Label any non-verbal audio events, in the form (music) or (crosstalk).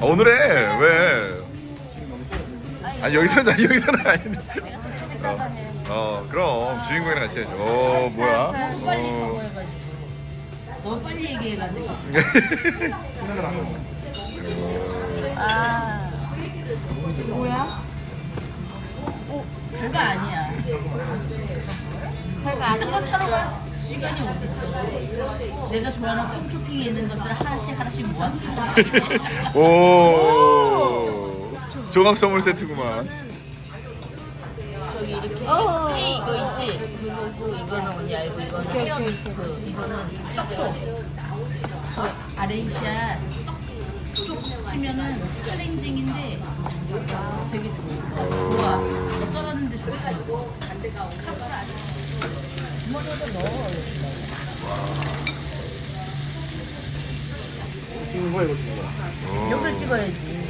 오늘의 왜? 아니 여기서는 아니, 여기서는 아닌데. 어, 어 그럼 주인공이랑 같이 해야죠. 어 뭐야? 너무 빨리 어. 적어해가지고 너무 빨리 얘기해가지고 (laughs) 아 뭐야? 어 별거 아니야 별거 아니야 거 사러 갈 시간이 어딨어? 내가 좋아하는 홈 쇼핑에 있는 것들을 하나씩 하나씩 모았어 (laughs) 오. 조각 선물 세트구만. 저기 이렇게 해서 이 이거 있지? 그거고 이거는 언니 알고 이거는 헤어 미스트. 이거는 떡소. 어, 아레이시아 떡쪽 치면은 클렌징인데 되게 좋아 좋 찍는 거야 이거 찍는 거야 어. 찍어야지